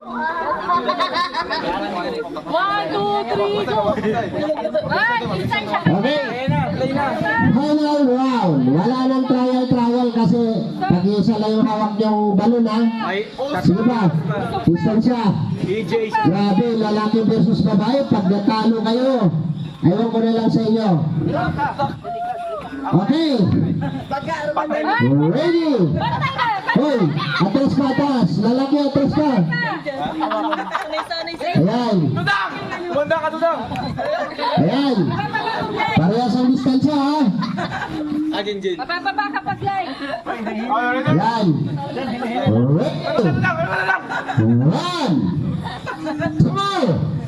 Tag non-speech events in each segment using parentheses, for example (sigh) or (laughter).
One, two, three, go! Isang. Okay. Final round. Wala nang trial-trial kasi pag-iisa lang yung hawak niyong balon ha. Sige pa. Distansya. Grabe, lalaki versus babae. Pag natalo kayo, ayaw ko na lang sa inyo. Okay. Ready. Hoy, atras ka, atras. Lalaki, atras ka. Ayan. Banda ka doon! Ayan. Parehas ang distansya ha. Agin, Jin. Mabababa ka pag live. Ayan. Ready. One, two,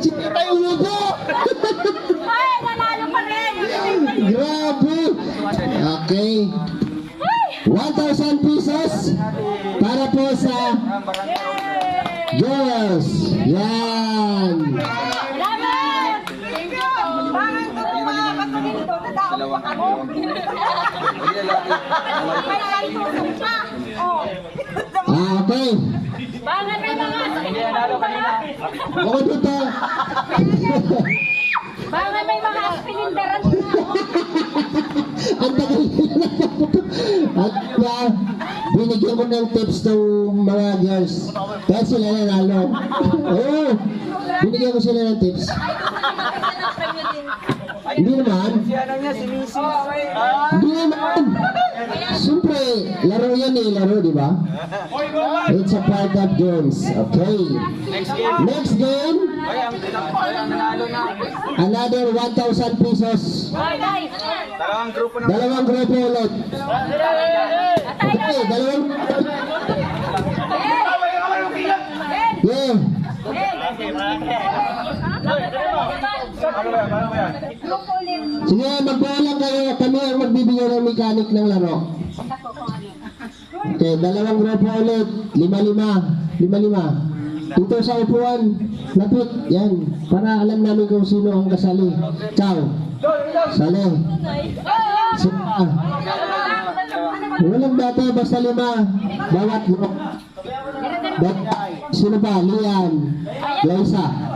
Sige tayo lubo! Ay, nanalo pa rin. Grabe! Okay. 1,000 pesos para po sa girls. Yan. May nagtusok pa. Oh. Ah, okay. Bakit may mga nanalo kanina? Ako dito. Bakit may mga pilindaran Ang tagal nila. At uh, binigyan ko ng tips ng mga girls. Kaya sila nanalo. Oo. Binigyan ko sila ng tips. Hindi naman. Hindi naman. Siyempre, laro yan eh, laro, di ba? It's a part of games. Okay. Next game, nanalo na. another 1,000 pesos. Dalawang grupo na. Dalawang grupo ulit. Okay, dalawang... Yeah. Sige, magbalang kayo. Kami ang magbibigay ng mechanic ng laro. Okay, dalawang grupo ulit. Lima-lima. Lima-lima. Dito sa upuan. Lapit. Yan. Para alam namin kung sino ang kasali. Ciao. Sali. Sino? Walang data, basta lima. Bawat grupo. Sino pa? Lian. Liza.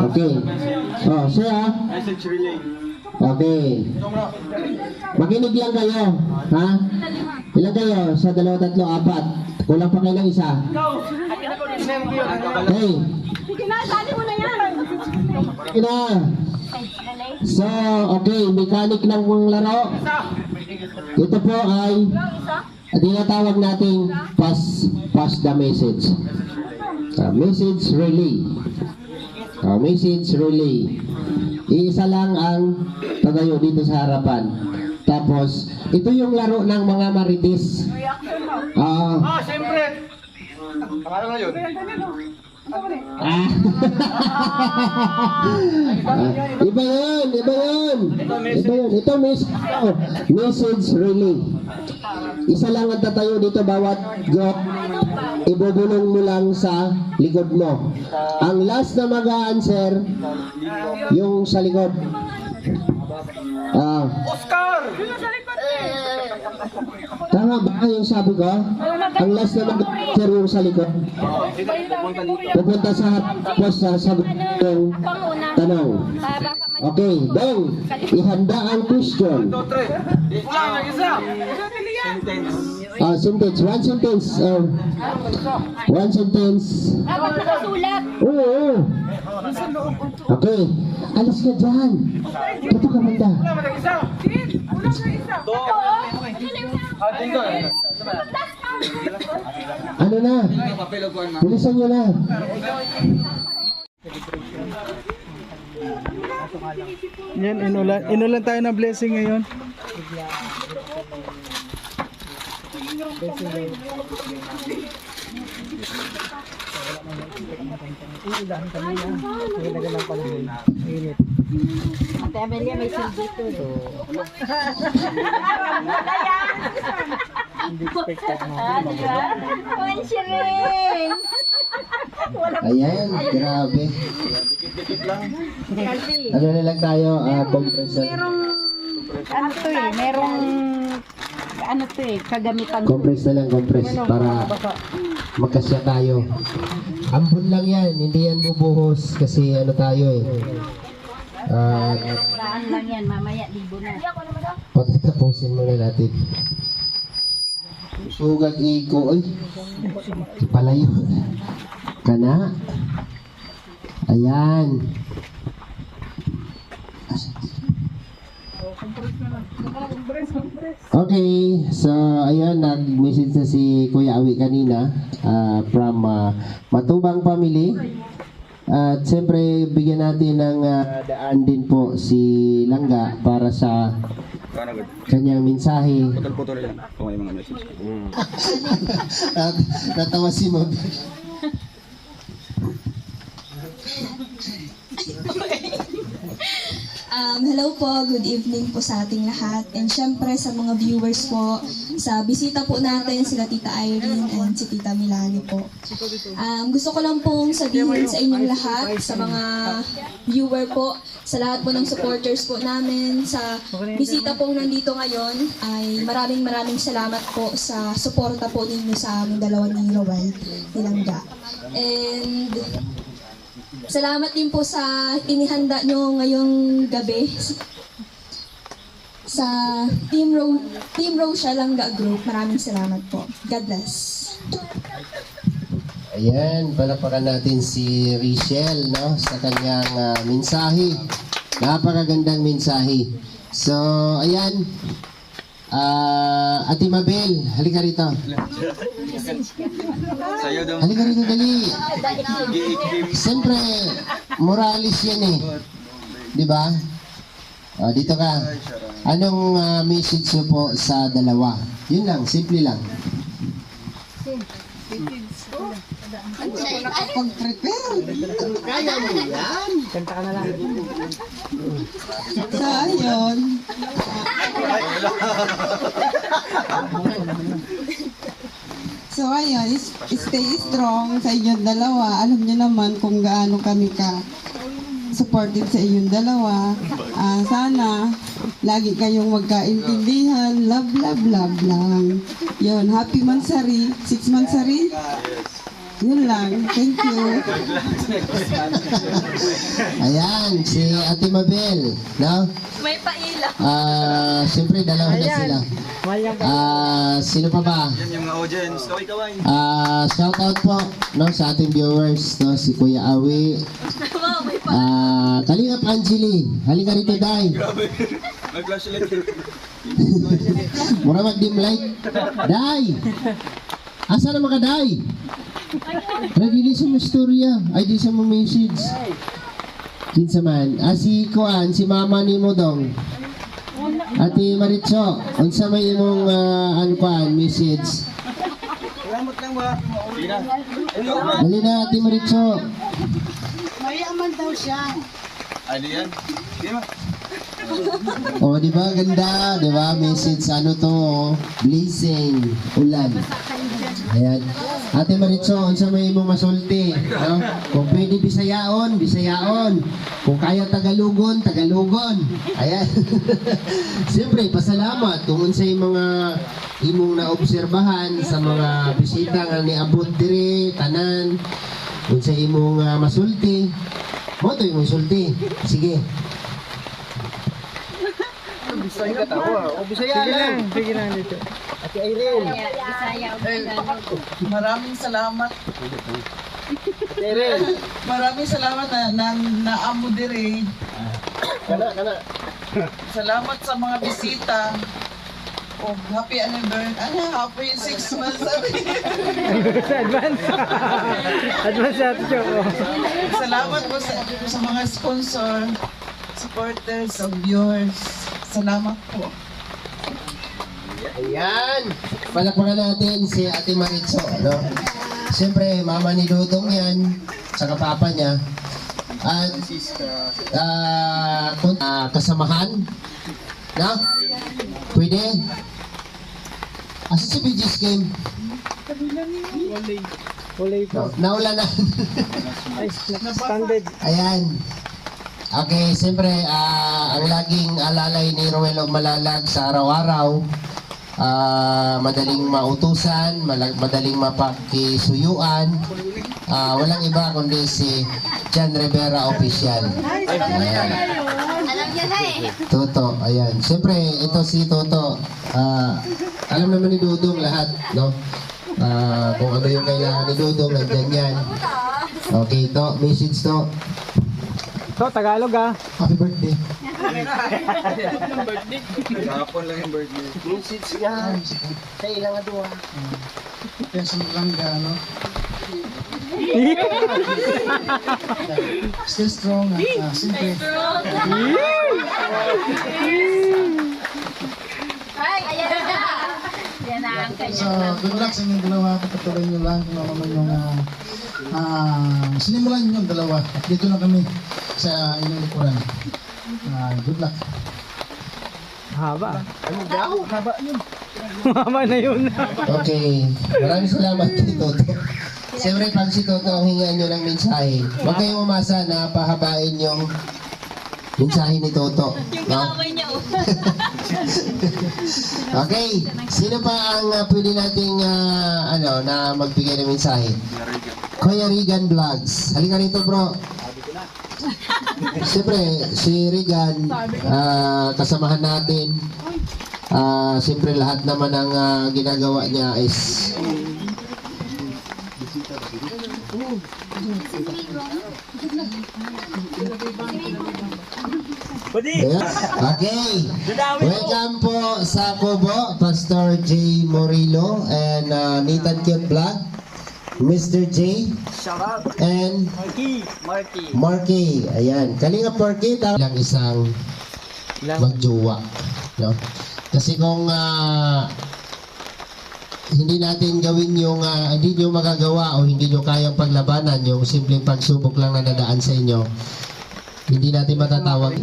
Okay. Oh, siya. Message relay. Okay. Makinig lang kayo. Ha? Ilan kayo? Sa dalawa, tatlo, apat. Kulang pa kayo ng isa. Okay. Sige na, sali mo na yan. Okay na. So, okay. Mechanic ng laro. Ito po ay tinatawag nating pass, pass the message. Ah, message relay. Ah, message relay. Iisa lang ang tagayo dito sa harapan. Tapos, ito yung laro ng mga marites. Ah, Ah, siyempre! Pangalan na yun? ah. Ah, (laughs) iba yun, iba yun. Iba yun. Ito mes oh, message relay. Isa lang ang tatayo dito bawat group. Ibubulong mo lang sa likod mo. Ang last na mag-answer, yung sa likod. Ah, Oscar! Tama ba yung sabi ko? Ang last na mag-answer yung sa likod. Pupunta sa tapos sa sagot ng tanong. Okay, Dong, ihanda ang question. Nag-isa. Sentence. Ah, sentence, one sentence. Oh, one sentence. Dapat nakasulat. Oo, oo. Okay, alis ka dyan. Ito ka banda. Kulang, nag-isa. Ah, dito. Ano na? Bilisan nyo na. Yan, inulan, inulan tayo ng blessing ngayon. Ate Amelia, may silbi to. Kwensiring! Ayan, grabe. Ano na lang tayo, ah, compressor. Ano to eh, merong ano to eh, kagamitan Compress na lang, compress para magkasya tayo. Ambon lang yan, hindi yan bubuhos kasi ano tayo eh. Ah, Saan lang yan, mamaya libo na. pagtatapusin muna natin. Sugat iko, ay. Palayo. Kana. Ayan. Okay, so ayun, nag-message na si Kuya Awi kanina ah, from ah, Matubang Family. At siyempre, bigyan natin ng ah, daan din po si Langga para sa kanyang mensahe. Putol-putol lang kung may mga message. (laughs) At natawa si Mob. (laughs) Um, hello po, good evening po sa ating lahat. And syempre sa mga viewers po, sa bisita po natin sila Tita Irene and si Tita Milani po. Um, gusto ko lang pong sabihin sa inyong lahat, sa mga viewer po, sa lahat po ng supporters po namin, sa bisita pong nandito ngayon, ay maraming maraming salamat po sa suporta po ninyo sa aming dalawa ni Rowel Nilangga. And Salamat din po sa inihanda nyo ngayong gabi sa Team Ro Team Rosia Langga Group. Maraming salamat po. God bless. Ayan, palapakan natin si Richelle no, sa kanyang ah, mensahe. Napakagandang mensahe. So, ayan. Ah, Ate Mabel, halika rito. Sa'yo daw. Halika rito, dali. Siyempre, moralis yan eh. Di ba? Ah, dito ka. Anong ah, message nyo po sa dalawa? Yun lang, simple lang. Kaya mo yan. So, ayun. So, ayun, stay strong sa inyong dalawa. Alam niyo naman kung gaano kami ka supportive sa inyong dalawa. Ah, sana lagi kayong magkaintindihan. Love, love, love lang. Yun, happy mansari. Six mansari? Yun lang. Thank you. Ayan, si Ate Mabel. No? May paila. Ah, siyempre, dalawa na sila. Ah, sino pa ba? Yan yung mga audience. Kaway kaway. Ah, shout out po no sa ating viewers no si Kuya Awi. (laughs) Ah, Kalingap Angeli. Halika rito, Day. Grabe. May flashlight. (laughs) Mura mag-dim light. Day. Asa na mga Day? Revili sa mo storya. Ay, di sa mo message. Kinsa man. Ah, si Kuan, si Mama ni mo dong. Ate Maritso, unsa may imong ah, ano kuan message? Salamat lang ba? Dali na, Ate Maritso. Ano yan? Sige ma. Oh, di ba ganda, di ba? Message ano to, blazing, ulan. Ayan. Ate Maritso, unsa may imong masulti, no? Kung pwede bisayaon, bisayaon. Kung kaya tagalugon, tagalugon. Ayan. (laughs) Siyempre, pasalamat kung unsa yung mga imong naobserbahan sa mga bisita nga niabot diri tanan. Unsa imong ah, masulti. Mo to imong sulti. Sige. Sige lang, sige lang dito. Maraming salamat. Maraming salamat na na naamo diri. Kana, kana. Salamat sa mga bisita. Oh, happy anniversary. Ano, happy six months. (laughs) Advance. Advance sa atin siya. oh. Salamat po sa, sa mga sponsor, supporters, of viewers. Salamat po. Ayan. Palakpakan natin si Ate Maritzo. No? Siyempre, mama ni Dudong yan. Saka papa niya. At ah, kun- ah, kasamahan. No? Pwede? Asa si BG's game? Kulay po. No, naula na. Ay, standard. Ayan. Okay, siyempre, ah, ang laging alalay ni Roelo Malalag sa araw-araw, ah, madaling mautusan, madaling mapakisuyuan, ah, walang iba kundi si Jan Rivera Official. Ayan. Eh. Toto, ayan. Siyempre, ito si Toto. ah, alam naman ni Dudong lahat, no? Ah, kung ano yung kailangan ni Dudong, nandyan yan. Okay, to, message to. So, Tagalog ah. Happy birthday. Kahapon lang yung birthday. (laughs) Still strong at uh, simple. Ay, ayan na. Yan na ang So, kanya. good luck sa inyong dalawa. Patuloy nyo lang kung ano man yung uh, ah, sinimulan nyo yung dalawa. Dito na kami sa inyong likuran. Ah, good luck. Haba. Ano daw? Haba yun. (laughs) Haba na yun. Okay. Maraming salamat kay Toto. Siyempre, pag si Toto ang hingaan nyo ng mensahe, huwag kayong umasa na pahabain yung mensahe ni Toto. No? (laughs) okay. Sino pa ang uh, pwede nating ah, ano, na magbigay ng mensahe? Kuya Regan Vlogs. Halika rito, bro. Siyempre, si Regan, ah, kasamahan natin. Ah, siyempre lahat naman ang ah, ginagawa niya is Ayan. Okay. Welcome po sa Kubo, Pastor J. Morillo and uh, Nathan Cute Vlog, Mr. J. And Marky. Marky. Marky. Ayan. Kalinga Marky, lang isang magjowa. No? Kasi kung ah, hindi natin gawin yung ah, hindi nyo magagawa o hindi nyo kayang paglabanan yung simpleng pagsubok lang na dadaan sa inyo hindi natin matatawag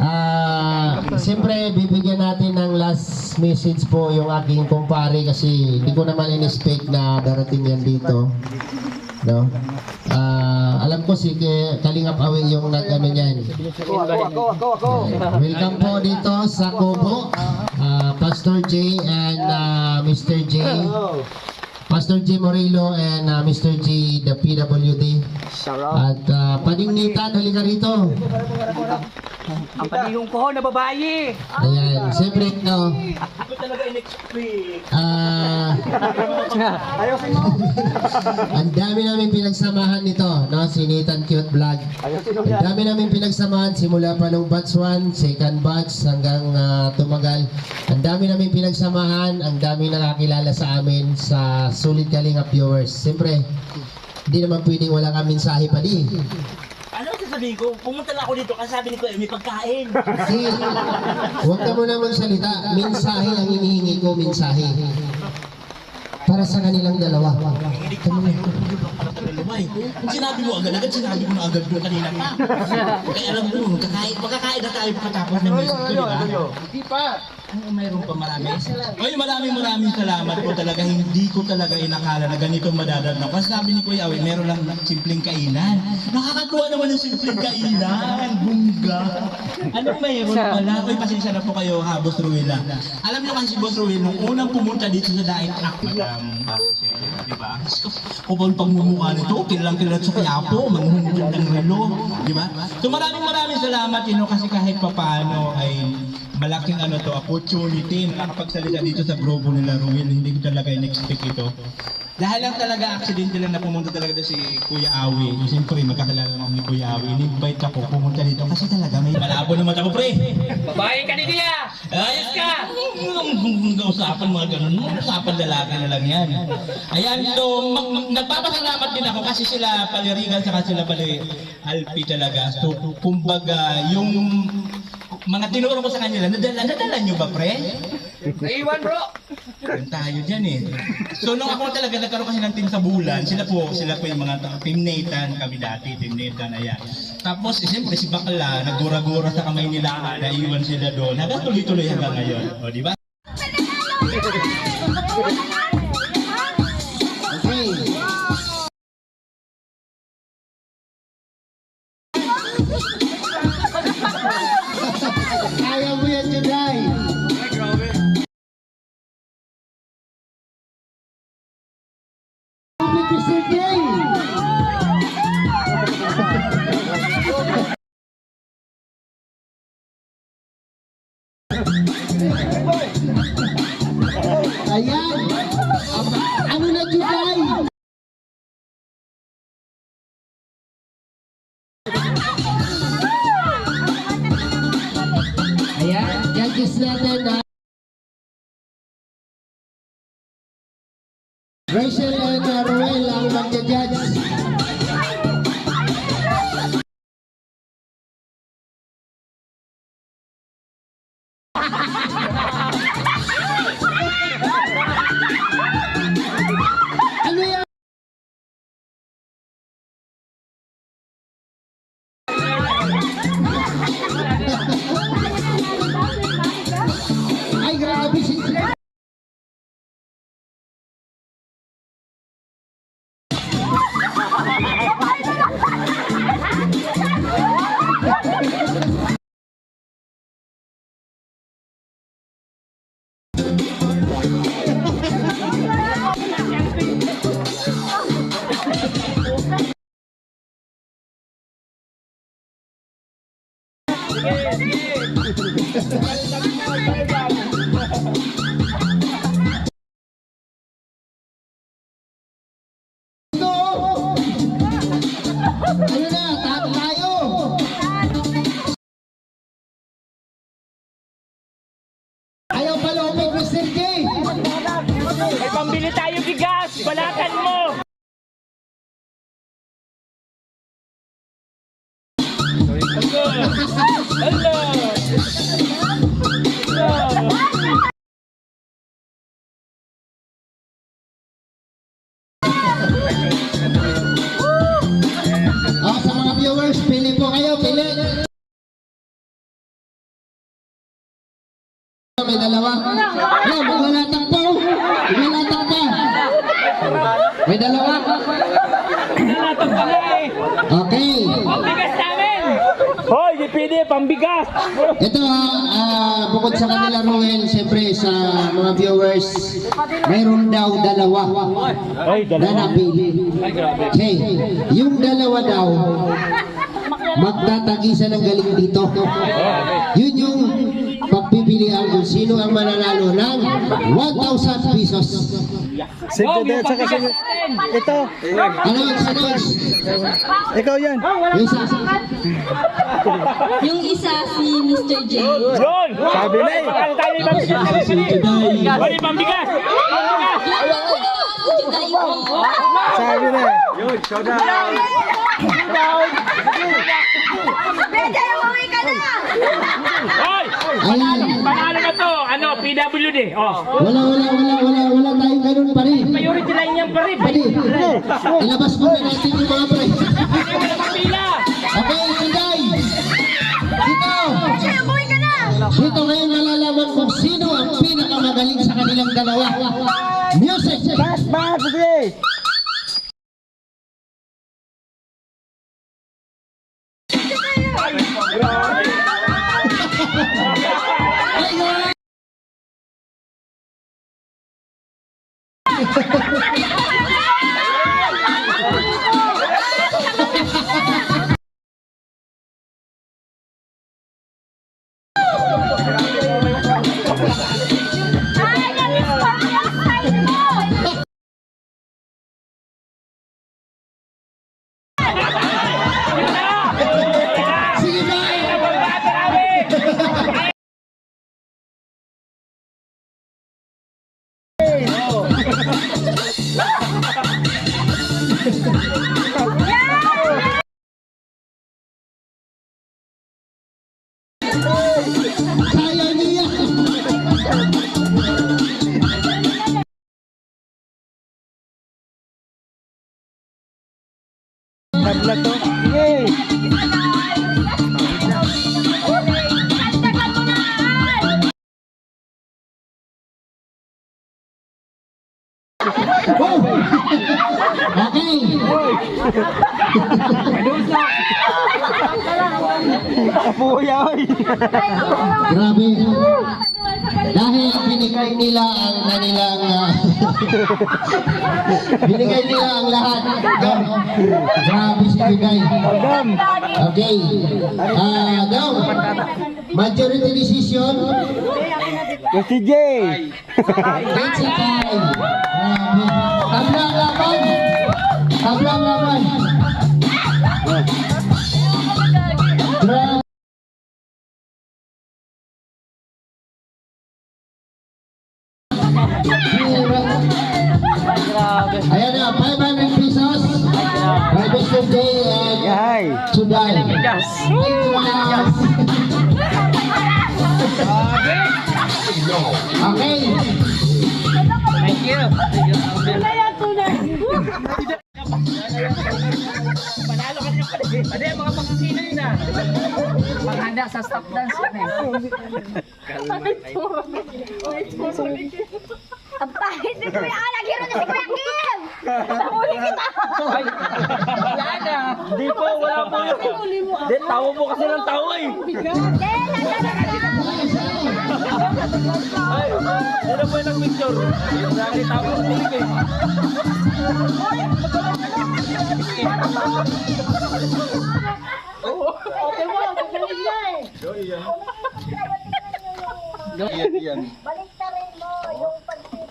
ah siyempre bibigyan natin ng last message po yung aking kumpare kasi hindi ko naman in-expect na darating yan dito no ah alam ko si Kalingap Awil yung nag-ano niyan Ako, ako, ako, ako. Welcome po dito sa Kubo, ah, Pastor J and ah, Mr. J. Pastor J. Morillo and ah, Mr. J. the PWD. At uh, Paningnitan, halika rito. Ang panigong ko na babae. Ayan, siyempre ito. Ah, Ayaw si mo. ang dami namin pinagsamahan nito, no? Si Nathan Cute Vlog. Ang dami namin pinagsamahan simula pa nung batch 1, second batch hanggang ah, tumagal. Ang dami namin pinagsamahan, ang dami nakakilala sa amin sa sulit kalingap viewers. Siyempre, hindi naman pwedeng wala kami mensahe pa di. Ano ang sasabihin ko? Pumunta lang ako dito kasi sabi ni Kuya, may pagkain. Kasi, huwag ka muna magsalita. Mensahe ang hinihingi ko, mensahe. Para sa kanilang dalawa. Lumay. Kung sinabi mo agad, agad sinabi mo na agad doon kanina pa. Kaya alam mo, kakain, magkakain na tayo pagkatapos ng message ko, di ba? Hindi pa. Ano, mayroon pa marami. Oy, maraming maraming salamat po talaga. Hindi ko talaga inakala na ganito madadaan ako. Kasi sabi ni Kuya Awi, meron lang simpleng kainan. Nakakatuwa naman ng simpleng kainan. Bungga. Ano mayroon pala? Oy, pasensya na po kayo ha, Boss Ruela. Alam niyo kasi, Boss Ruel, nung unang pumunta dito sa Daing Truck, Madam, di ba? Kupon pang mumukha nito, kilalang kilala sa Quiapo, manghunod ng relo, di ba? So maraming maraming salamat, you know, kasi kahit papaano ay malaking ano to, opportunity na nakapagsalita dito sa grupo nila Ruel, hindi ko talaga in-expect ito. Dahil lang talaga aksidente lang na pumunta talaga doon si Kuya Awi. Yung siyempre magkakilala naman ni Kuya Awi. In-invite ako pumunta dito kasi talaga may malabo naman ako pre. Babae ka ni Dia! Ayos ka! Kung usapan mga ganun, mga usapan lalaki na lang yan. Ayan, so nagpapasalamat din ako kasi sila palirigan saka sila pali Alpi talaga. So kumbaga, yung mga tinuro ko sa kanila, nadala, nadala nyo ba pre? Naiwan bro! Yan tayo dyan eh. So nung ako talaga nagkaroon kasi ng team sa bulan, sila po, sila po yung mga ta- team Nathan, kami dati, team Nathan, ayan. Tapos, eh, siyempre si Bakla, nagura-gura sa kamay nila, naiwan sila doon. Hanggang tuloy-tuloy hanggang ngayon. O, di ba? Day! Ayan! Ano na, Juday? Ayan, judges natin na Rachel and uh, Roel ang May dalawa. Yan, wala takpo! Wala takpo! May dalawa. Nalatag ka na eh! Okay. Pambigas namin! Hoy, pwede, pambigas! Ito ah, ah, bukod sa kanila Roel, siyempre sa mga viewers, mayroon daw dalawa Ay, na napili. Okay, yung dalawa daw, magtatagisan ng galing dito. Yun yung pagpipilian kung sino ang mananalo ng 1,000 pesos. Wow, yung pambigas natin! Ito, Announce, announce. ikaw yan. Yung isa, Yung isa si Mr. J. Yun! Sabi na eh! May pambigas namin pili! Hoy, pambigas! Pambigas! Si Juday po. Sabi na. Hoy! Pangalan na to! Ano? PWD! Oh! Wala, wala, wala, wala, wala tayong ganun pa rin. Priority line yan pa rin! Pwede. Ilabas mo na natin yung mga pre. Wala pang pila! Okay, Sinday! Dito! Dito ngayon malalaman Tabla to. Yay! Okay. Puya, oy! Grabe. Dahil binigay nila ang kanilang ah, (laughs) binigay nila ang lahat. Gam. Grabe si Bigay. Okay. Ah, daw. Majority decision. Yung si Jay! Pizza time. Grabe. Tablang laban. Tablang laban. Suday. Yes. Okay. Thank you! Panalo ka yung pala. Pwede, mga pangkasino yun ah. Panghanda sa stop dance yun eh. Ang pahit ni Kuya Anak, hero na si Kuya Kim! Nahuli kita! Ay, wala na. Di po, wala po yun. Di, tawo mo kasi ng tawo eh. Ay, sino po yung nag-picture? Dahil tawo ng tingin eh.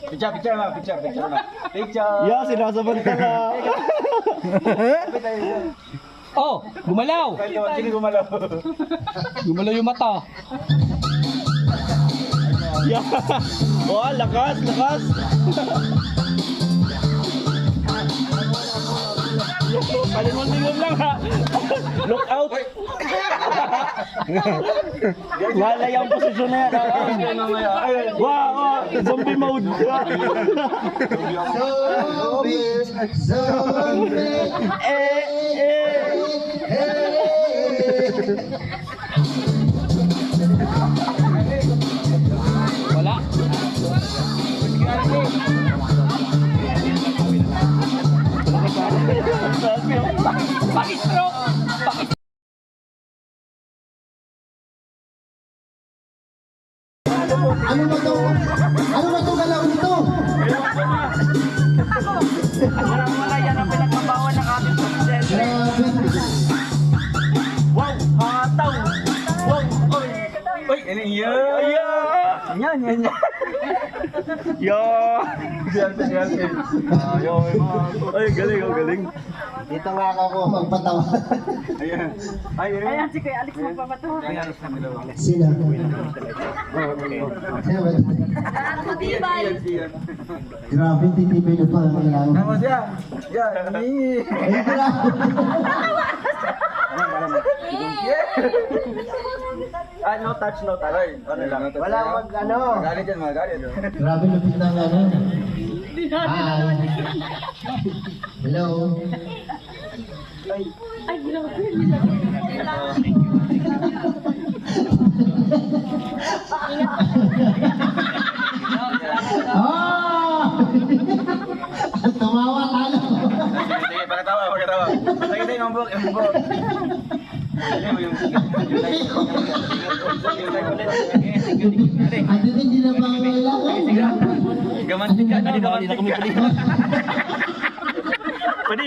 Picture, picture na, picture, picture na. Picture. Yeah, sinasamantala. (laughs) oh, gumalaw. Sino gumalaw? Gumalaw yung mata. Yeah. (laughs) Oh, lakas, lakas. Palingon-lingon lang ha. Look out. Wala yung posisyon na yan. Wow, wow, zombie mode. Zombie, zombie, eh, eh. Wala. Ano ba to? Ano ba to galaw nito? Walang wala yan ang pinagbabawan ng ating presidente. Grabe. Wow, hataw. Wow, oy. Oy, ano yan? Yan, yan, yan. Yan. Siyempre, siyempre. Ayaw, Ay, galing, oh, galing. Dito nga ako magpatawa. Ayan. Ay, ayan. Ayan, Si Kuya Alex magpapatuloy. Sino? Sino ba? Matibay! Grabe, titibay na pa. Tama siya. Yan, ni. Ay, grabe. (laughs) Ah, no touch, no touch. Ay, ano lang. Wala mag ano. Magalit yan, magalit. Grabe lupit ng ano. Hi. Hello. Ah! Sige, sige, yung book, yung book. Ano din din ang pangangailangan? Gamantin ka, hindi ka kanina kumipili. Pwede.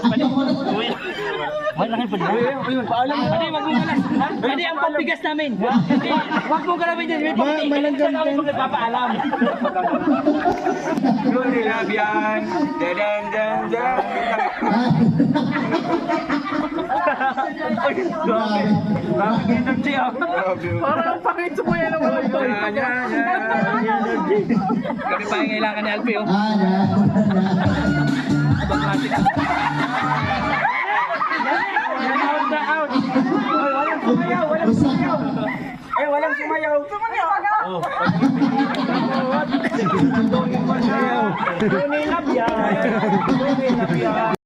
Pwede. May langit pa din. Paalam mo. Pwede, wag mong galas. Pwede, ang pambigas namin. Wag mong galawin din. May pambigas. Malanggam din. Pag nagpapaalam. Yun nila, yan. Dan, dan, dan, Ay, grabe. Yung energy ah. Parang pangit sa yan ang wala Yan, yan, yan. Kami pa yung kailangan ni Alfie oh. Ah. Yan out na out. Ay, walang sumayaw, walang sumayaw. Eh, walang sumayaw. Sumayaw. Oh. (laughs) Yan. Tunay lang yan.